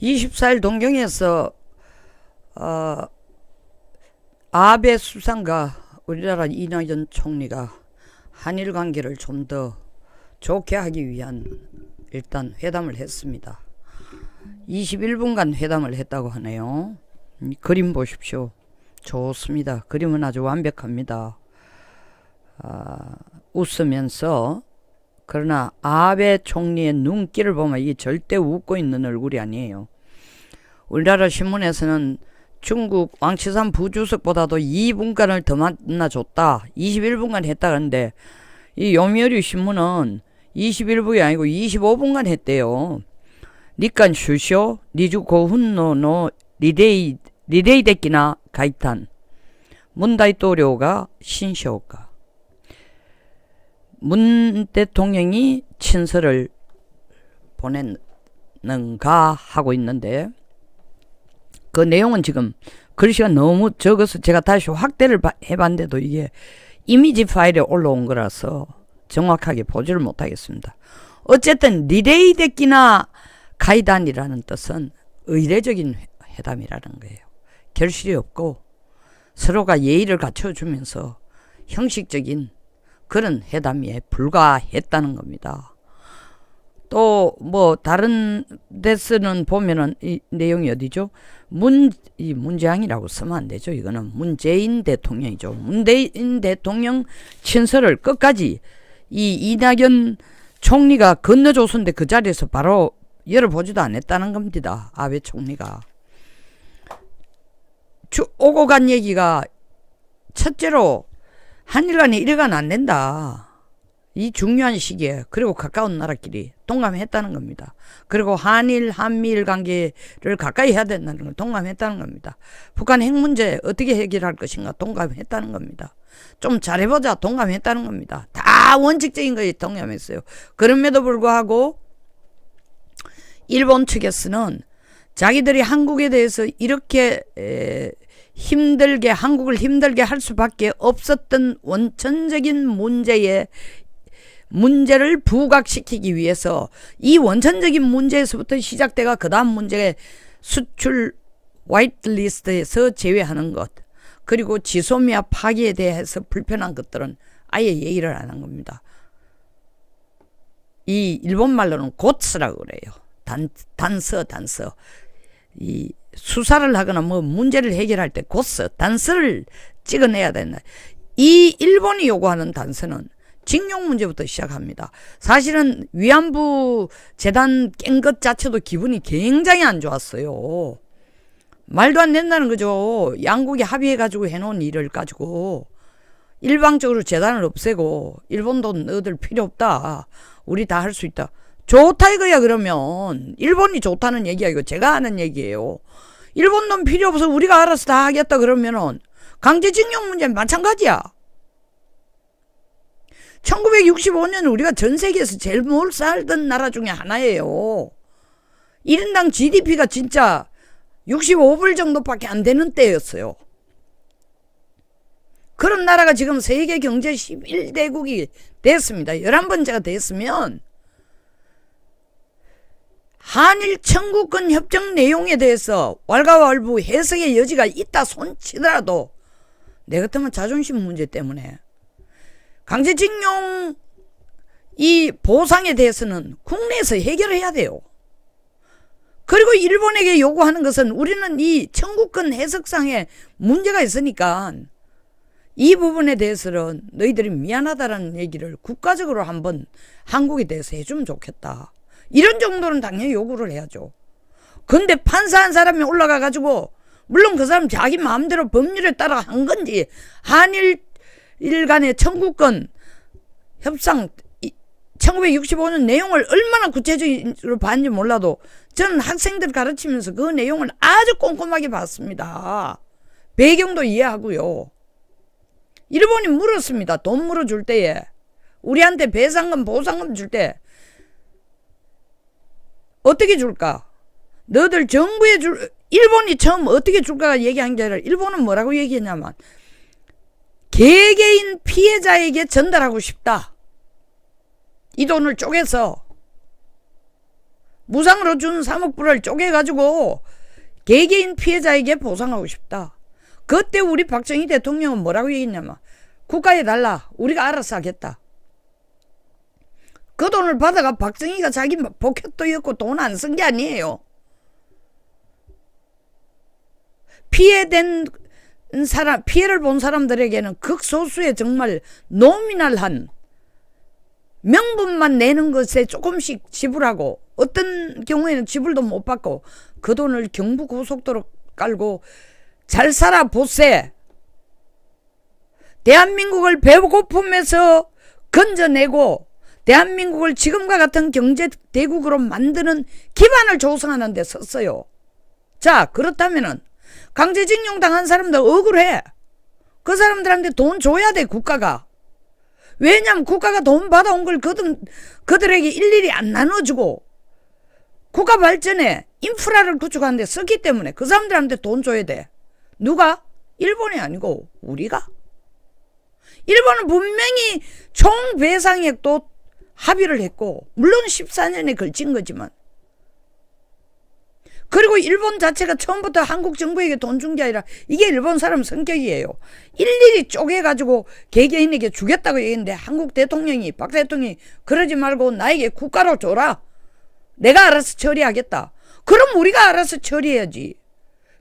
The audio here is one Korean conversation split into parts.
24일 동경에서 어, 아베 수상과 우리나라 이낙연 총리가 한일 관계를 좀 더 좋게 하기 위한 일단 회담을 했습니다. 21분간 회담을 했다고 하네요. 음, 그림 보십시오. 좋습니다. 그림은 아주 완벽합니다. 아, 웃으면서 그러나 아베 총리의 눈길을 보면 이게 절대 웃고 있는 얼굴이 아니에요. 우리나라 신문에서는 중국 왕치산 부주석보다도 2분간을 더 만나줬다. 21분간 했다 그러는데 이 요미우리 신문은 21분이 아니고 25분간 했대요. 니깐 슈쇼 니주 고 훈노노 리레이 리레이 데키나 가이탄 문다이토료가 신쇼가 문 대통령이 친서를 보냈는가 하고 있는데 그 내용은 지금 글씨가 너무 적어서 제가 다시 확대를 해봤는데도 이게 이미지 파일에 올라온 거라서 정확하게 보지를 못하겠습니다. 어쨌든 리레이 데끼나 가이단이라는 뜻은 의례적인 회담이라는 거예요. 결실이 없고 서로가 예의를 갖춰주면서 형식적인 그런 회담에 불과했다는 겁니다. 또 뭐 다른 데서는 보면은 이 내용이 어디죠? 문 이 문재앙이라고 쓰면 안 되죠. 이거는 문재인 대통령이죠. 문재인 대통령 친서를 끝까지 이 이낙연 총리가 건너줬었는데 그 자리에서 바로 열어보지도 않았다는 겁니다. 아베 총리가. 주, 오고 간 얘기가 첫째로 한일 간에 이래가는 안 된다. 이 중요한 시기에 그리고 가까운 나라끼리 동감했다는 겁니다. 그리고 한일 한미일 관계를 가까이 해야 된다는 걸 동감했다는 겁니다. 북한 핵 문제 어떻게 해결할 것인가 동감했다는 겁니다. 좀 잘해보자 동감했다는 겁니다. 다 원칙적인 거에 동감했어요. 그럼에도 불구하고 일본 측에서는 자기들이 한국에 대해서 이렇게 에, 힘들게 한국을 힘들게 할 수밖에 없었던 원천적인 문제에 문제를 부각시키기 위해서 이 원천적인 문제에서부터 시작돼가 그 다음 문제에 수출 화이트리스트에서 제외하는 것 그리고 지소미아 파기에 대해서 불편한 것들은 아예 얘기를 안 한 겁니다. 이 일본 말로는 고츠라고 그래요. 단, 단서, 단서. 이 수사를 하거나 뭐 문제를 해결할 때 고스, 단서를 찍어내야 된다. 이 일본이 요구하는 단서는 징용 문제부터 시작합니다. 사실은 위안부 재단 깬 것 자체도 기분이 굉장히 안 좋았어요. 말도 안 된다는 거죠. 양국이 합의해가지고 해놓은 일을 가지고 일방적으로 재단을 없애고 일본도 너희들 필요 없다. 우리 다 할 수 있다. 좋다 이거야 그러면 일본이 좋다는 얘기야 이거 제가 하는 얘기예요. 일본 놈 필요 없어 우리가 알아서 다 하겠다 그러면은 강제징용 문제 마찬가지야. 1965년 우리가 전 세계에서 제일 못 살던 나라 중에 하나예요. 1인당 GDP가 진짜 65불 정도밖에 안 되는 때였어요. 그런 나라가 지금 세계 경제 11대국이 됐습니다. 11번째가 됐으면 한일 청구권 협정 내용에 대해서 왈가왈부 해석의 여지가 있다 손치더라도 내 같으면 자존심 문제 때문에 강제징용 이 보상에 대해서는 국내에서 해결해야 돼요. 그리고 일본에게 요구하는 것은 우리는 이 청구권 해석상에 문제가 있으니까 이 부분에 대해서는 너희들이 미안하다라는 얘기를 국가적으로 한번 한국에 대해서 해주면 좋겠다. 이런 정도는 당연히 요구를 해야죠. 근데 판사 한 사람이 올라가 가지고 물론 그 사람 자기 마음대로 법률에 따라 한 건지 한일 일간의 청구권 협상 1965년 내용을 얼마나 구체적으로 봤는지 몰라도 저는 학생들 가르치면서 그 내용을 아주 꼼꼼하게 봤습니다. 배경도 이해하고요. 일본이 물었습니다. 돈 물어줄 때에 우리한테 배상금 보상금 줄 때 어떻게 줄까? 너들 정부에 줄 일본이 처음 어떻게 줄까 얘기한 게 아니라 일본은 뭐라고 얘기했냐면 개개인 피해자에게 전달하고 싶다. 이 돈을 쪼개서 무상으로 준 3억 불을 쪼개가지고 개개인 피해자에게 보상하고 싶다. 그때 우리 박정희 대통령은 뭐라고 얘기했냐면 국가에 달라 우리가 알아서 하겠다. 그 돈을 받아가 박정희가 자기 포켓도였고 돈 안 쓴 게 아니에요. 피해된 사람, 피해를 본 사람들에게는 극소수의 정말 노미널한 명분만 내는 것에 조금씩 지불하고 어떤 경우에는 지불도 못 받고 그 돈을 경부 고속도로 깔고 잘 살아 보세. 대한민국을 배고픔에서 건져내고 대한민국을 지금과 같은 경제 대국으로 만드는 기반을 조성하는 데 썼어요. 자, 그렇다면은 강제징용 당한 사람들 억울해. 그 사람들한테 돈 줘야 돼, 국가가. 왜냐면 국가가 돈 받아온 걸 그들, 그들에게 일일이 안 나눠주고 국가 발전에 인프라를 구축하는데 썼기 때문에 그 사람들한테 돈 줘야 돼. 누가? 일본이 아니고 우리가. 일본은 분명히 총 배상액도 합의를 했고 물론 14년에 걸친 거지만 그리고 일본 자체가 처음부터 한국 정부에게 돈 준 게 아니라 이게 일본 사람 성격이에요. 일일이 쪼개가지고 개개인에게 주겠다고 얘기했는데 한국 대통령이 박 대통령이 그러지 말고 나에게 국가로 줘라. 내가 알아서 처리하겠다. 그럼 우리가 알아서 처리해야지.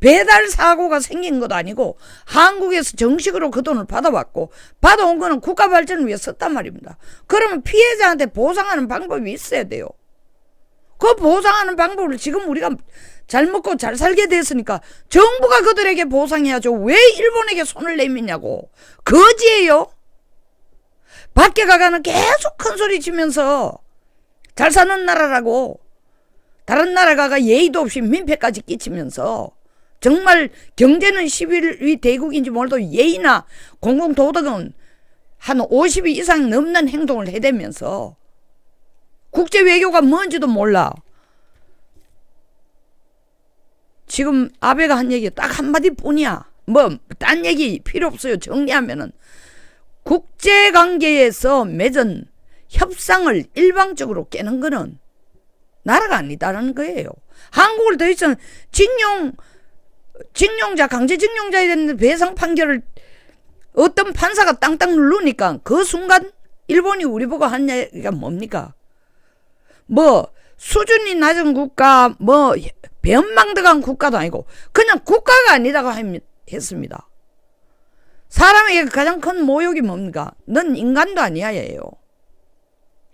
배달 사고가 생긴 것도 아니고 한국에서 정식으로 그 돈을 받아왔고 받아온 거는 국가 발전을 위해 썼단 말입니다. 그러면 피해자한테 보상하는 방법이 있어야 돼요. 그 보상하는 방법을 지금 우리가 잘 먹고 잘 살게 됐으니까 정부가 그들에게 보상해야죠. 왜 일본에게 손을 내미냐고. 거지예요. 밖에 가가는 계속 큰 소리 치면서 잘 사는 나라라고 다른 나라가 예의도 없이 민폐까지 끼치면서 정말 경제는 11위 대국인지 몰라도 예의나 공공도덕은 한 50위 이상 넘는 행동을 해대면서 국제 외교가 뭔지도 몰라. 지금 아베가 한 얘기 딱 한마디 뿐이야. 뭐, 딴 얘기 필요 없어요. 정리하면은. 국제 관계에서 맺은 협상을 일방적으로 깨는 거는 나라가 아니다라는 거예요. 한국을 더 이상 징용, 징용자, 강제징용자에 대한 배상 판결을 어떤 판사가 땅땅 누르니까 그 순간 일본이 우리 보고 한 얘기가 뭡니까? 뭐 수준이 낮은 국가, 뭐 변망덕한 국가도 아니고 그냥 국가가 아니다고 했습니다. 사람에게 가장 큰 모욕이 뭡니까? 넌 인간도 아니야, 예요.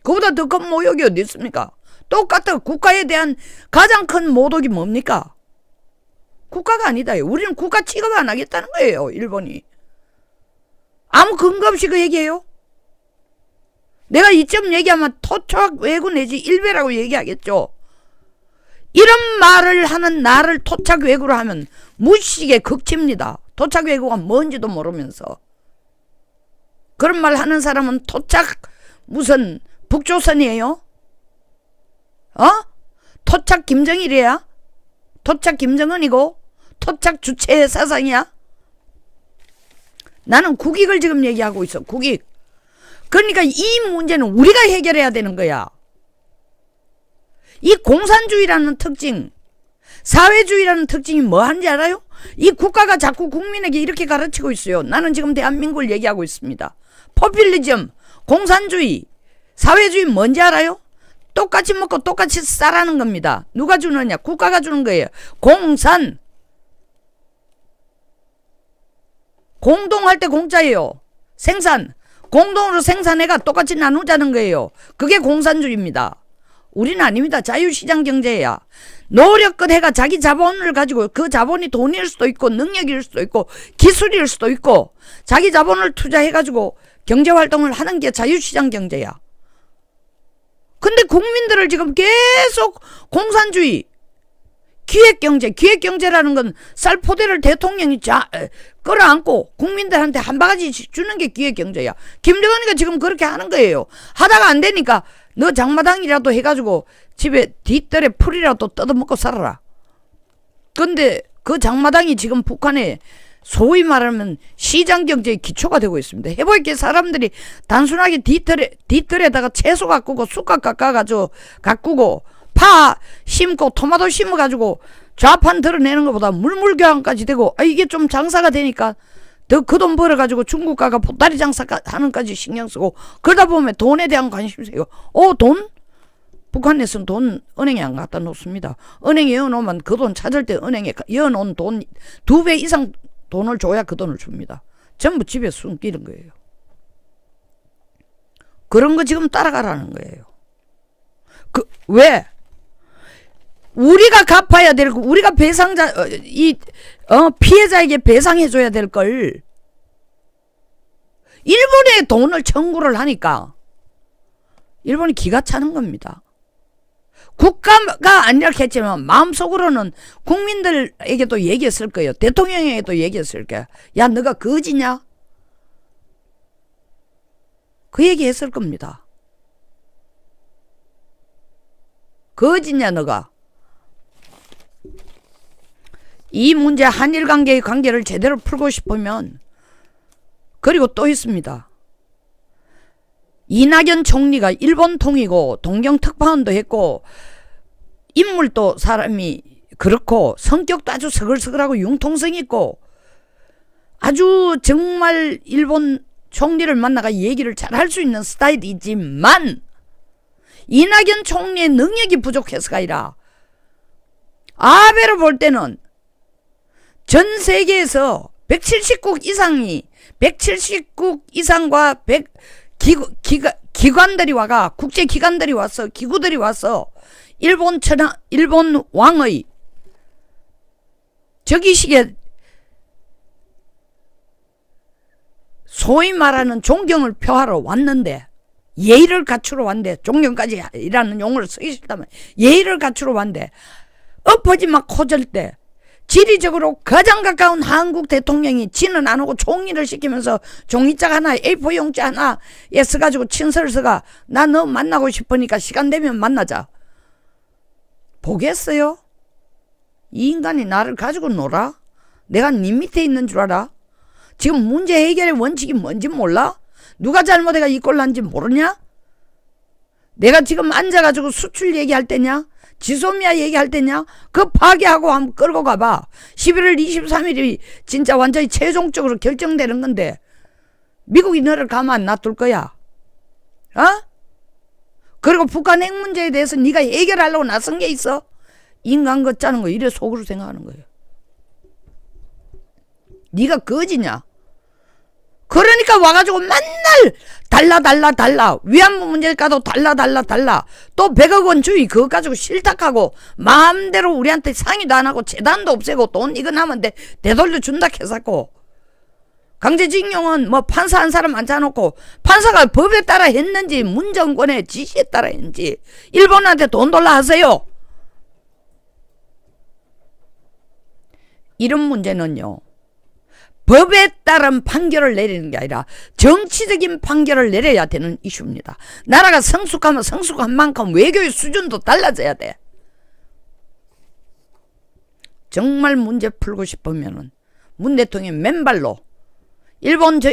그보다 더 큰 모욕이 어디 있습니까? 똑같아. 국가에 대한 가장 큰 모독이 뭡니까? 국가가 아니다. 우리는 국가 취급 안 하겠다는 거예요, 일본이. 아무 근거 없이 그 얘기해요? 내가 이점 얘기하면 토착 외구 내지 일배라고 얘기하겠죠. 이런 말을 하는 나를 토착 외구로 하면 무식에 극치입니다. 토착 외구가 뭔지도 모르면서. 그런 말 하는 사람은 토착 무슨 북조선이에요? 어? 토착 김정일이야? 토착 김정은이고 토착 주체의 사상이야? 나는 국익을 지금 얘기하고 있어. 국익. 그러니까 이 문제는 우리가 해결해야 되는 거야. 이 공산주의라는 특징, 사회주의라는 특징이 뭐 하는지 알아요? 이 국가가 자꾸 국민에게 이렇게 가르치고 있어요. 나는 지금 대한민국을 얘기하고 있습니다. 포퓰리즘, 공산주의, 사회주의 뭔지 알아요? 똑같이 먹고 똑같이 싸라는 겁니다. 누가 주느냐? 국가가 주는 거예요. 공산. 공동할 때 공짜예요. 생산. 공동으로 생산해가 똑같이 나누자는 거예요. 그게 공산주의입니다. 우리는 아닙니다. 자유시장 경제야. 노력껏 해가 자기 자본을 가지고 그 자본이 돈일 수도 있고 능력일 수도 있고 기술일 수도 있고 자기 자본을 투자해가지고 경제활동을 하는 게 자유시장 경제야. 근데 국민들을 지금 계속 공산주의, 기획경제, 기획경제라는 건 쌀포대를 대통령이 자, 끌어안고 국민들한테 한 바가지 주는 게 기획경제야. 김정은이가 지금 그렇게 하는 거예요. 하다가 안 되니까 너 장마당이라도 해가지고 집에 뒷뜰에 풀이라도 뜯어먹고 살아라. 근데 그 장마당이 지금 북한에 소위 말하면 시장 경제의 기초가 되고 있습니다. 게 사람들이 단순하게 뒤틀에, 뒤틀에다가 채소 가꾸고 쑥갓 깎아가지고 가꾸고 파 심고 토마토 심어가지고 좌판 드러내는 것보다 물물교환까지 되고 아 이게 좀 장사가 되니까 더 그 돈 벌어가지고 중국 가가 보따리 장사 하는까지 신경 쓰고 그러다 보면 돈에 대한 관심세요. 어 돈? 북한에서는 돈 은행에 안 갖다 놓습니다. 은행에 여놓으면 그 돈 찾을 때 은행에 여놓은 돈 두 배 이상 돈을 줘야 그 돈을 줍니다. 전부 집에 숨기는 거예요. 그런 거 지금 따라가라는 거예요. 그, 왜? 우리가 갚아야 될, 거, 우리가 배상자, 어, 이, 어, 피해자에게 배상해 줘야 될 걸, 일본에 돈을 청구를 하니까, 일본이 기가 차는 겁니다. 국가가 아니라 했지만, 마음속으로는 국민들에게도 얘기했을 거예요. 대통령에게도 얘기했을 거야. 야, 너가 거지냐? 그 얘기 했을 겁니다. 거짓냐 너가 이 문제 한일 관계의 관계를 제대로 풀고 싶으면 그리고 또 있습니다. 이낙연 총리가 일본 통이고 동경 특파원도 했고 인물도 사람이 그렇고 성격도 아주 서글서글하고 융통성 있고 아주 정말 일본 총리를 만나가 얘기를 잘 할 수 있는 스타일이지만 이낙연 총리의 능력이 부족해서가 아니라 아베로 볼 때는 전 세계에서 170국 이상이 170국 이상과 100 기구, 기가, 기관들이 와가 국제 기관들이 와서 기구들이 와서 일본 천하 일본 왕의 저기식에 소위 말하는 존경을 표하러 왔는데 예의를 갖추러 왔는데 존경까지이라는 용어를 쓰기 싫다면 예의를 갖추러 왔는데 엎어지 막 코절 때 지리적으로 가장 가까운 한국 대통령이 지는 안 오고 종이를 시키면서 종이짝 하나 A4 용자 하나에 써가지고 친서를 써가 나 너 만나고 싶으니까 시간 되면 만나자 보겠어요? 이 인간이 나를 가지고 놀아? 내가 네 밑에 있는 줄 알아? 지금 문제 해결의 원칙이 뭔지 몰라? 누가 잘못해가 이 꼴 난지 모르냐? 내가 지금 앉아가지고 수출 얘기할 때냐? 지소미아 얘기할 때냐? 그 파괴하고 한번 끌고 가봐. 11월 23일이 진짜 완전히 최종적으로 결정되는 건데 미국이 너를 가만 안 놔둘 거야. 어? 그리고 북한 핵 문제에 대해서 네가 해결하려고 나선 게 있어? 인간 같자는 거 이래 속으로 생각하는 거예요. 네가 거지냐? 그러니까 와가지고 맨날 달라 달라 달라. 위안부 문제 가도 달라 달라 달라. 또 100억 원 주의 그거 가지고 실탁하고 마음대로 우리한테 상의도 안 하고 재단도 없애고 돈 이거 나면 돼. 되돌려 준다 해서고 강제징용은 뭐 판사 한 사람 앉아놓고 판사가 법에 따라 했는지 문정권의 지시에 따라 했는지 일본한테 돈 돌라 하세요. 이런 문제는요 법에 따른 판결을 내리는 게 아니라 정치적인 판결을 내려야 되는 이슈입니다. 나라가 성숙하면 성숙한 만큼 외교의 수준도 달라져야 돼. 정말 문제 풀고 싶으면은 문 대통령 맨발로 일본 저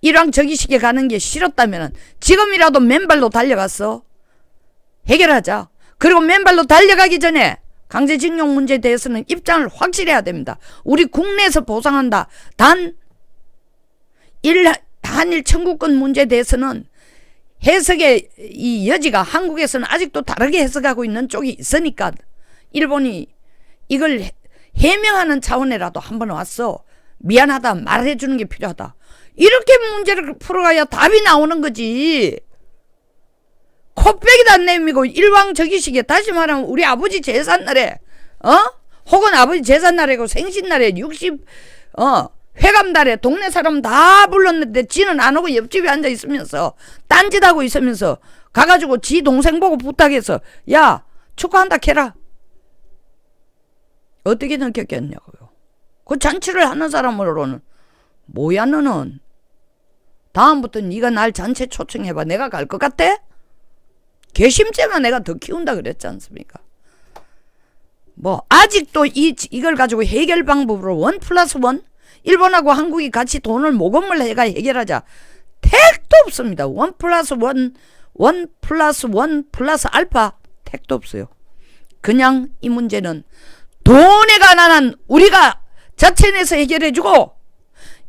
이랑 저기식에 가는 게 싫었다면은 지금이라도 맨발로 달려갔어. 해결하자. 그리고 맨발로 달려가기 전에 강제징용 문제에 대해서는 입장을 확실해야 됩니다. 우리 국내에서 보상한다. 단, 일, 한일 청구권 문제에 대해서는 해석의 이 여지가 한국에서는 아직도 다르게 해석하고 있는 쪽이 있으니까 일본이 이걸 해명하는 차원에라도 한번 왔어. 미안하다 말해주는 게 필요하다. 이렇게 문제를 풀어가야 답이 나오는 거지. 코빼기도 안 내미고 일왕저기식에 다시 말하면 우리 아버지 제삿날에 어? 혹은 아버지 제삿날이고 생신날에 60 어, 회감달에 동네 사람 다 불렀는데 지는 안 오고 옆집에 앉아 있으면서 딴짓하고 있으면서 가가지고 지 동생 보고 부탁해서 야 축하한다 캐라 어떻게 느꼈겠냐고요 그 잔치를 하는 사람으로는 뭐야 너는 다음부터 네가 날 잔치 초청해봐 내가 갈 것 같아? 개심죄만 내가 더 키운다 그랬지 않습니까? 뭐 아직도 이 이걸 가지고 해결 방법으로 원 플러스 원 일본하고 한국이 같이 돈을 모금을 해가 해결하자 택도 없습니다. 원 플러스 원, 원 플러스 원 플러스 알파 택도 없어요. 그냥 이 문제는 돈에 관한 한 우리가 자체 내서 해결해주고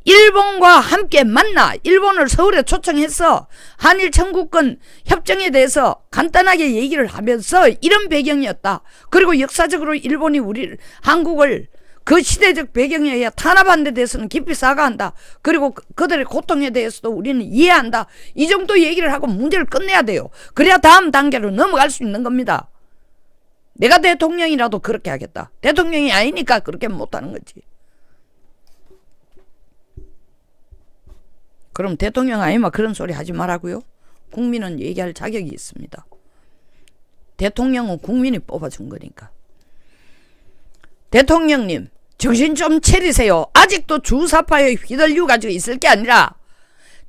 일본과 함께 만나 일본을 서울에 초청해서 한일 청구권 협정에 대해서 간단하게 얘기를 하면서 이런 배경이었다. 그리고 역사적으로 일본이 우리 한국을 그 시대적 배경에 의해 탄압한 데 대해서는 깊이 사과한다. 그리고 그- 그들의 고통에 대해서도 우리는 이해한다. 이 정도 얘기를 하고 문제를 끝내야 돼요. 그래야 다음 단계로 넘어갈 수 있는 겁니다. 내가 대통령이라도 그렇게 하겠다. 대통령이 아니니까 그렇게 못하는 거지. 그럼 대통령 아니면 그런 소리 하지 말라고요? 국민은 얘기할 자격이 있습니다. 대통령은 국민이 뽑아준 거니까. 대통령님, 정신 좀 차리세요. 아직도 주사파에 휘둘려 가지고 있을 게 아니라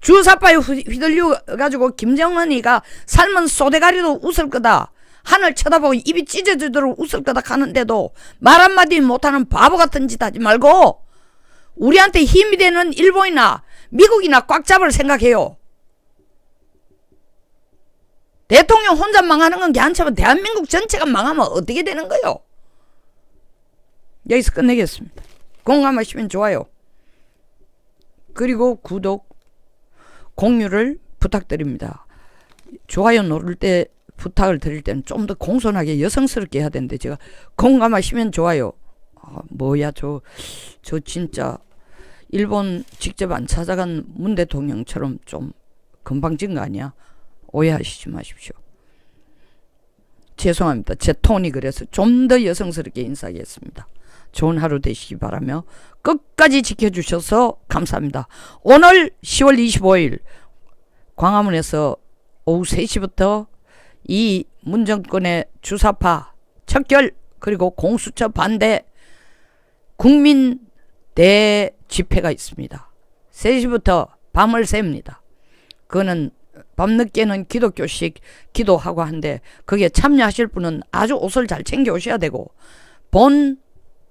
주사파에 휘- 휘둘려 가지고 김정은이가 삶은 소대가리도 웃을 거다. 하늘 쳐다보고 입이 찢어지도록 웃을 거다 하는데도 말 한마디 못하는 바보 같은 짓 하지 말고 우리한테 힘이 되는 일본이나 미국이나 꽉 잡을 생각해요. 대통령 혼자 망하는 건 괜찮지만 대한민국 전체가 망하면 어떻게 되는 거요? 여기서 끝내겠습니다. 공감하시면 좋아요. 그리고 구독, 공유를 부탁드립니다. 좋아요 누를 때 부탁을 드릴 때는 좀 더 공손하게 여성스럽게 해야 되는데 제가 공감하시면 좋아요. 아, 뭐야 저 저 진짜 일본 직접 안 찾아간 문 대통령처럼 좀 건방진 거 아니야? 오해하시지 마십시오. 죄송합니다. 제 톤이 그래서 좀 더 여성스럽게 인사하겠습니다. 좋은 하루 되시기 바라며 끝까지 지켜주셔서 감사합니다. 오늘 10월 25일 광화문에서 오후 3시부터 이 문정권의 주사파 척결 그리고 공수처 반대 국민 대 집회가 있습니다. 3시부터 밤을 셉니다. 그거는 밤늦게는 기독교식 기도하고 한데 거기에 참여하실 분은 아주 옷을 잘 챙겨 오셔야 되고 본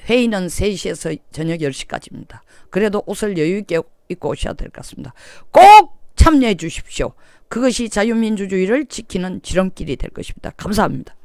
회의는 3시에서 저녁 10시까지입니다. 그래도 옷을 여유 있게 입고 오셔야 될 것 같습니다. 꼭 참여해 주십시오. 그것이 자유민주주의를 지키는 지름길이 될 것입니다. 감사합니다.